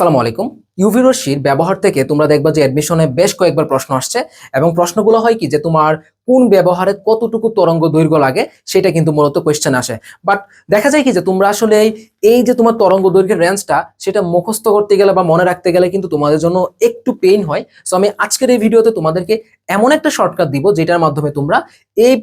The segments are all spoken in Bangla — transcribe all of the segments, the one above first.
আসসালামু আলাইকুম। ইউভি রশ্মির ব্যবহার থেকে তোমরা দেখবা যে অ্যাডমিশনে বেশ কয়েকবার প্রশ্ন আসছে এবং প্রশ্নগুলো হয় কি যে তোমার কোন ব্যবহারে কতটুকু তরঙ্গ দৈর্ঘ্য লাগে সেটা কিন্তু মূলত কোয়েশ্চেন আসে। বাট দেখা যায় কি যে তোমরা আসলে এই- যে তোমার তরঙ্গ দৈর্ঘ্যের রেঞ্জটা সেটা মুখস্থ করতে গেলে বা মনে রাখতে গেলে কিন্তু তোমাদের জন্য একটু পেইন হয়। সো আমি আজকের এই ভিডিওতে তোমাদেরকে এমন একটা শর্টকাট দিব, যেটার মাধ্যমে তোমরা এই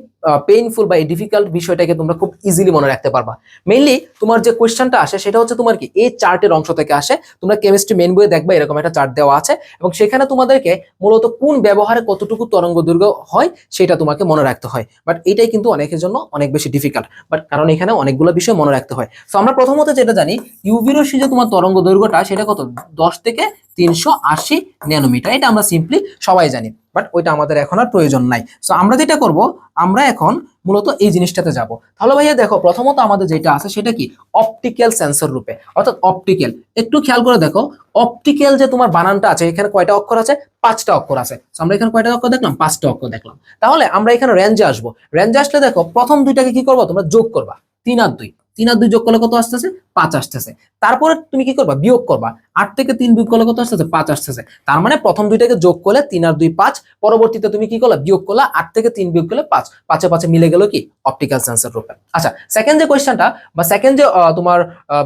পেইনফুল বা এই ডিফিকাল্ট বিষয়টাকে তোমরা খুব ইজিলি মনে রাখতে পারবা। মেইনলি তোমার যে কোয়েশ্চেনটা আসে, সেটা হচ্ছে তোমার কি, এই চার্টের অংশ থেকে আসে। তোমরা কেমিস্ট্রি মেন বইয়ে দেখবা, এরকম একটা চার্ট দেওয়া আছে। এবং সেখানে তোমাদেরকে মূলত কোন ব্যবহারে কতটুকু তরঙ্গ দৈর্ঘ্য হয়, সেটা তোমাকে মনে রাখতে হয়। বাট এটাই কিন্তু অনেকের জন্য অনেক বেশি ডিফিকাল্ট বাট কারণ এখানে অনেকগুলো বিষয় মনে রাখতে হয়। তো আমরা প্রথমত যেটা জানি ইউভি রশ্মি যে তোমার তরঙ্গ দৈর্ঘ্যটা, সেটা কত? দশ থেকে তিনশো আশি ন্যানোমিটার। এটা আমরা সিম্পলি সবাই জানি বাট ওইটা আমাদের এখন আর প্রয়োজন নাই। সো আমরা যেটা করব, আমরা এখন মূলত এই জিনিসটাতে যাব। তাহলে ভাইয়া দেখো, প্রথমত আমাদের যেটা আছে সেটা কি? অপটিক্যাল সেন্সর রূপে। অর্থাৎ অপটিক্যাল একটু খেয়াল করে দেখো অপটিক্যাল যে তোমার বানানটা আছে, এখানে কয়টা অক্ষর আছে? পাঁচটা অক্ষর আছে। আমরা এখানে কয়টা অক্ষর দেখলাম? পাঁচটা অক্ষর দেখলাম। তাহলে আমরা এখানে রেঞ্জে আসব। রেঞ্জে আসলে দেখো, প্রথম দুইটাকে কি করব? তোমরা যোগ করবা। তিন আর দুই। তিন আর দুই যোগ করলে কত আসতেছে? পাঁচ আসতেছে। তারপরে তুমি কি করবা? বিয়োগ করবা। আট থেকে তিন বিয়োগ করলে কত আসতেছে? পাঁচ আসতেছে। তার মানে প্রথম দুইটাকে যোগ করলে তিন আর দুই পাঁচ। পরবর্তীতে তুমি কি করলা? বিয়োগ করলা। আট থেকে তিন বিয়োগ করলে পাঁচ। পাঁচে পাঁচে মিলে গেল কি? অপটিক্যাল সেন্সর রূপে। আচ্ছা সেকেন্ড যে কোয়েশ্চেনটা বা সেকেন্ড যে তোমার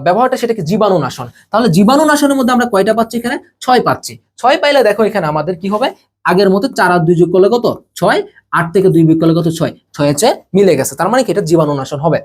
ব্যবহারটা সেটা কি? জীবাণু নাশন। তাহলে জীবাণু নাশনের মধ্যে আমরা কয়টা পাচ্ছি এখানে? ছয় পাচ্ছি। ছয় পাইলে দেখো এখানে আমাদের কি হবে? আগের মতো চার আর দুই যোগ করলে কত? ছয়। আট থেকে দুই বিয়োগ করলে কত? ছয়। ছয় চেয়ে মিলে গেছে। তার মানে কি? এটা জীবাণু নাশন হবে।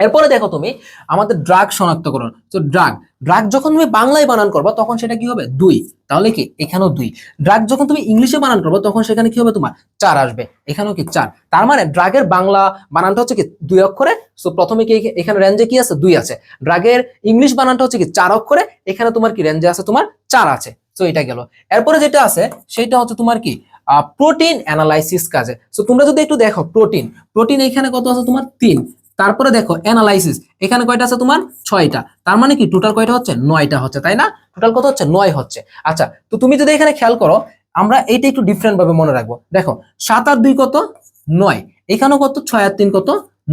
এরপরে দেখো তুমি, আমাদের ড্রাগ শনাক্তকরণ তো ড্রাগ ড্রাগ যখন তুমি বাংলায় বানান করবা, তখন সেটা কি হবে? দুই। তাহলে কি? এখানেও দুই। ড্রাগ যখন তুমি ইংলিশে বানান করবে, তখন সেখানে কি হবে তোমার? চার আসবে। এখানেও কি? চার। তার মানে ড্রাগের বাংলা বানানটা হচ্ছে কি? দুই অক্ষরে। সো প্রথমে কি এখানে রেঞ্জে কি আছে? দুই আছে। ড্রাগের ইংলিশ বানানটা হচ্ছে কি? চার অক্ষরে। এখানে তোমার কি রেঞ্জে আছে? তোমার চার আছে। সো এটা গেল। এরপরে যেটা আছে, সেটা হচ্ছে তোমার কি? প্রোটিন অ্যানালাইসিস কাজে। সো তোমরা যদি একটু দেখো প্রোটিন প্রোটিন এখানে কত আছে? তোমার তিন। তারপরে দেখো অ্যানালাইসিস এখানে কয়টা আছে তোমার? ছয়টা। তার মানে কি? টোটাল কয়টা হচ্ছে? নয়টা হচ্ছে, তাই না? টোটাল কত হচ্ছে? নয় হচ্ছে। আচ্ছা তো তুমি যদি এখানে খেয়াল করো, আমরা এইটা একটু ডিফারেন্ট ভাবে মনে রাখব। দেখো, সাত আর দুই কত? নয়। এখানেও কত? ছয় আর তিন কত?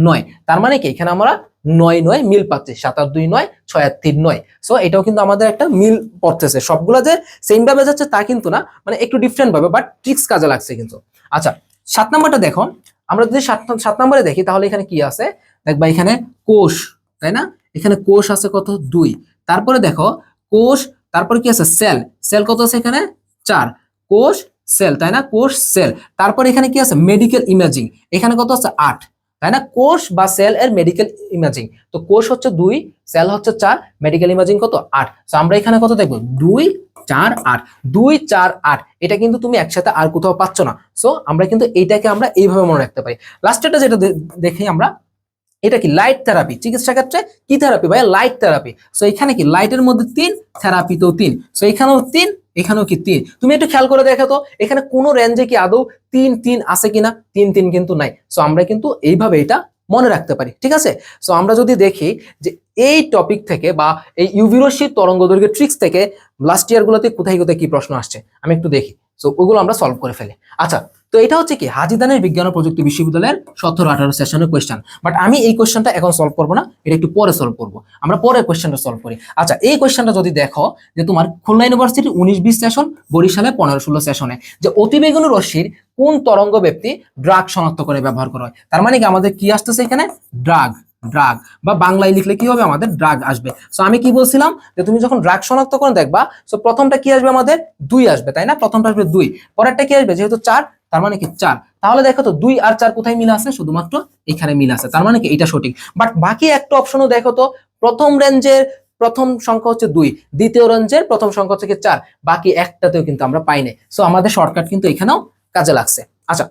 নয়। তার মানে কি? এখানে আমরা নয় নয় মিল পাচ্ছি। সাত আর দুই নয়, ছয় আর তিন নয়। সো এটাও কিন্তু আমাদের একটা মিল পড়তেছে। সবগুলো যে সেম ভাবে যাচ্ছে তা কিন্তু না। মানে একটু ডিফারেন্ট ভাবে বাট ট্রিক্স কাজে লাগছে কিন্তু। আচ্ছা সাত নাম্বারটা দেখো। আমরা যদি সাত সাত নম্বরে দেখি, তাহলে এখানে কি আছে? দেখবা এখানে কোষ, তাই না? এখানে কোষ আছে কত? দুই। তারপরে দেখো, কোষ, তারপরে কি আছে? সেল। সেল কত আছে এখানে? চার। কোষ, সেল, তাই না? কোষ, সেল। তারপরে এখানে কি আছে? Medical imaging. এখানে কত আছে? আট। তাই না? কোষ বা সেল এর মেডিকেল ইমেজিং। তো কোষ হচ্ছে দুই, সেল হচ্ছে চার, মেডিকেল ইমেজিং কত? আট। তো আমরা এখানে কত দেখব? দুই, চার, আট। দুই, চার, আট। এটা কিন্তু তুমি একসাথে আর কোথাও পাচ্ছ না। সো আমরা কিন্তু এইটাকে আমরা এইভাবে মনে রাখতে পারি। লাস্টেরটা যেটা দেখি আমরা এটা কি লাইট থেরাপি চিকিৎসা ক্ষেত্রে কি থেরাপি ভাই লাইট থেরাপি সো এখানে কি? লাইটের মধ্যে তিন থেরাপিতেও তিন। সো এখানেও তিন, এখানেও কি তিন? তুমি একটু খেয়াল করে দেখো তো, এখানে কোনো রেঞ্জে কি আদৌ তিন তিন আছে কিনা? তিন তিন কিন্তু নাই। সো আমরা কিন্তু এইভাবে এটা মনে রাখতে পারি, ঠিক আছে? সো আমরা যদি দেখি যে এই টপিক থেকে বা এই ইউভিরসি তরঙ্গ দৈর্ঘ্যের ট্রিক্স থেকে লাস্ট ইয়ারগুলোতে কোথায় কোথায় কি প্রশ্ন আসছে? আমি একটু দেখি। সো ওগুলো আমরা সলভ করে ফেলি। আচ্ছা তো এটা হচ্ছে কি হাজিদানের বিজ্ঞান ও প্রযুক্তি বিশ্ববিদ্যালয়ের সতেরো, আঠারো সেশনের কোয়েশ্চেন বাট আমি এই কোয়েশ্চেনটা এখন সলভ করব না, এটা একটু পরে সলভ করব। আমরা পরে কোয়েশ্চেনটা সলভ করি। আচ্ছা এই কোয়েশ্চেনটা যদি দেখো যে তোমার খুলনা ইউনিভার্সিটি উনিশ, বিশ সেশন বরিশালে পনেরো, ষোলো সেশনে যে অতিবেগুনি রশ্মির কোন তরঙ্গ ব্যক্তি ড্রাগ শনাক্ত করে ব্যবহার করা হয়? তার মানে কি আমাদের কি আসতেছে এখানে? ড্রাগ ড্রাগ বা বাংলায় লিখলে কি হবে? আমাদের ড্রাগ আসবে। সো আমি কি বলছিলাম যে তুমি যখন ড্রাগ শনাক্ত করে, দেখবা সো প্রথমটা কি আসবে আমাদের? দুই আসবে, তাই না? প্রথমটা আসবে দুই। পরেরটা কি আসবে? যেহেতু চার তার মানে কি চার? তাহলে দেখো তো দুই আর চার কোথায় মিল আছে? শুধুমাত্র এখানে মিল আছে। তার মানে কি এটা সঠিক। বাট বাকি একটা অপশনও দেখো তো, প্রথম রেঞ্জের প্রথম সংখ্যা হচ্ছে দুই, দ্বিতীয় রেঞ্জের প্রথম সংখ্যা হচ্ছে চার, বাকি একটাতেও কিন্তু আমরা পাই নাই। সো আমাদের শর্টকাট কিন্তু এখানেও কাজে লাগছে। আচ্ছা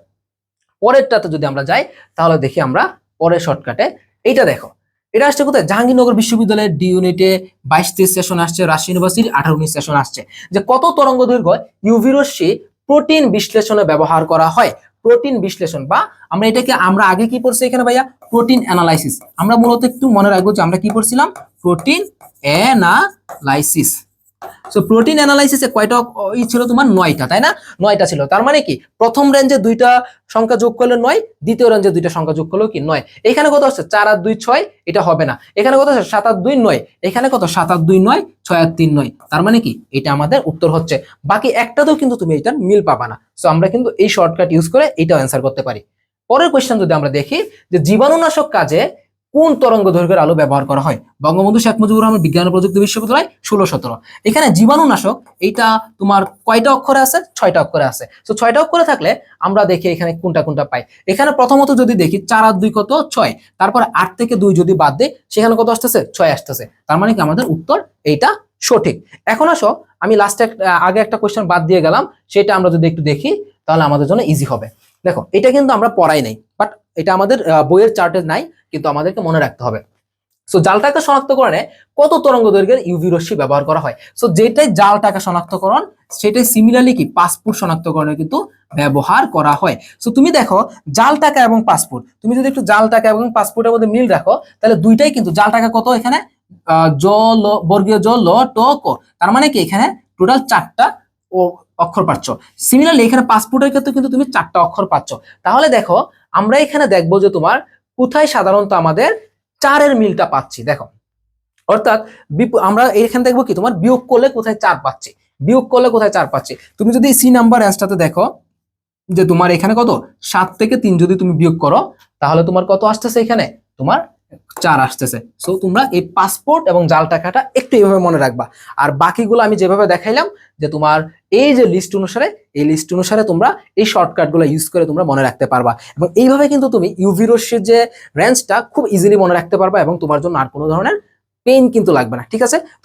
পরেরটাতে যদি আমরা যাই, তাহলে দেখি আমরা পরের শর্টকাটে এইটা দেখো। এটা আসছে কোথায়? জাহাঙ্গীরনগর বিশ্ববিদ্যালয়ের ডি ইউনিটে বাইশ তেইশ সেশন আসছে, রাজশাহী ইউনিভার্সিটি আঠারো উনিশ সেশন আসছে। যে কত তরঙ্গ দৈর্ঘ্য ইউভি রশ্মি প্রোটিন বিশ্লেষণে ব্যবহার করা হয়। প্রোটিন বিশ্লেষণ বা আমরা এটাকে, আমরা আগে কি পড়ছি এখানে ভাইয়া? Protein analysis. আমরা মূলত একটু মনে রাখব যে আমরা কি পড়ছিলাম? Protein analysis. সো প্রোটিন অ্যানালাইসিসে কয়টা, ই ছিল তোমার নয়টা, তাই না? নয়টা ছিল। তার মানে কি? প্রথম রেঞ্জে দুইটা সংখ্যা যোগ করলে নয়, দ্বিতীয় রেঞ্জে দুইটা সংখ্যা যোগ করলেও কি নয়। এখানে কত হচ্ছে চার আর দুই ছয়, এটা হবে না। এখানে কত হচ্ছে সাত আর দুই নয়। এখানে কত? সাত আর দুই নয়, ছয় আর তিন নয়। তার মানে কি? এটা আমাদের উত্তর হচ্ছে। বাকি একটাতেও কিন্তু তুমি এটার মিল পাবা না। সো আমরা কিন্তু এই শর্টকাট ইউজ করে এটাও অ্যান্সার করতে পারি। পরের কোয়েশ্চেন যদি আমরা দেখি, যে জীবাণুনাশক কাজে কোন তরঙ্গ দৈর্ঘ্যের আলো ব্যবহার করা হয়? বঙ্গবন্ধু শেখ মুজিবুর রহমান বিজ্ঞান ও প্রযুক্তি বিশ্ববিদ্যালয় ষোলো সতেরো। এখানে জীবাণুনাশক, এইটা তোমার কয়টা অক্ষরে আছে? ছয়টা অক্ষরে আছে। তো ছয়টা অক্ষরে থাকলে আমরা দেখি এখানে কোনটা কোনটা পাই। এখানে প্রথমত যদি দেখি চার আর দুই কত? ছয়। তারপর আট থেকে দুই যদি বাদ দেই, সেখানে কত আসতেছে? ছয় আসতেছে। তার মানে কি আমাদের উত্তর এইটা সঠিক। এখন আসো, আমি লাস্টে আগে একটা কোয়েশ্চেন বাদ দিয়ে গেলাম। সেটা আমরা যদি একটু দেখি, তাহলে আমাদের জন্য ইজি হবে। দেখো, এটা কিন্তু আমরা পড়াই নাই বাট এটা আমাদের বইয়ের চার্টে নাই, কিন্তু আমাদেরকে মনে রাখতে হবে। সো জালটাকে শনাক্তকরণে কত তরঙ্গ দৈর্ঘ্যের ইউভি রশ্মি ব্যবহার করা হয়? সো যেটাই জাল জালটাকে শনাক্তকরণ, সেটাই সিমিলারলি কি? পাসপোর্ট শনাক্তকরণে কিন্তু ব্যবহার করা হয়। সো তুমি দেখো জাল টাকা এবং পাসপোর্ট তুমি যদি একটু জাল টাকা এবং পাসপোর্টের মধ্যে মিল রাখো, তাহলে দুইটাই কিন্তু জাল টাকা কত এখানে? জ ল বর্গীয় জ ল, ট, ক। তার মানে কি? এখানে টোটাল চারটা ও অক্ষর পাচ্ছ। সিমিলারলি এখানে পাসপোর্টের ক্ষেত্রে কিন্তু তুমি চারটা অক্ষর পাচ্ছ। তাহলে দেখো, আমরা এখানে দেখব যে তোমার কোথায় সাধারণত আমাদের চারের মিলটা পাচ্ছি, দেখো। অর্থাৎ আমরা এখানে দেখব কি, তোমার বিয়োগ করলে কোথায় চার পাচ্ছি? বিয়োগ করলে কোথায় চার পাচ্ছি? তুমি যদি সি নাম্বার অ্যান্সটাতে দেখো, যে তোমার এখানে কত? সাত থেকে তিন যদি তুমি বিয়োগ করো, তাহলে তোমার কত আসতেছে এখানে? তোমার চার আসতেছে। সো তোমরা এই পাসপোর্ট এবং জাল টাকাটা একটু এইভাবে মনে রাখবা। আর বাকিগুলো আমি যেভাবে দেখাইলাম যে তোমার এই যে লিস্ট অনুসারে, এই লিস্ট অনুসারে তোমরা এই শর্টকাটগুলো ইউজ করে তোমরা মনে রাখতে পারবা। এবং এইভাবে কিন্তু তুমি ইউভি রশ্মির যে রেঞ্জটা খুব ইজিলি মনে রাখতে পারবা এবং তোমার জন্য আর কোনো ধরনের পেইন কিন্তু লাগবে না। ঠিক আছে?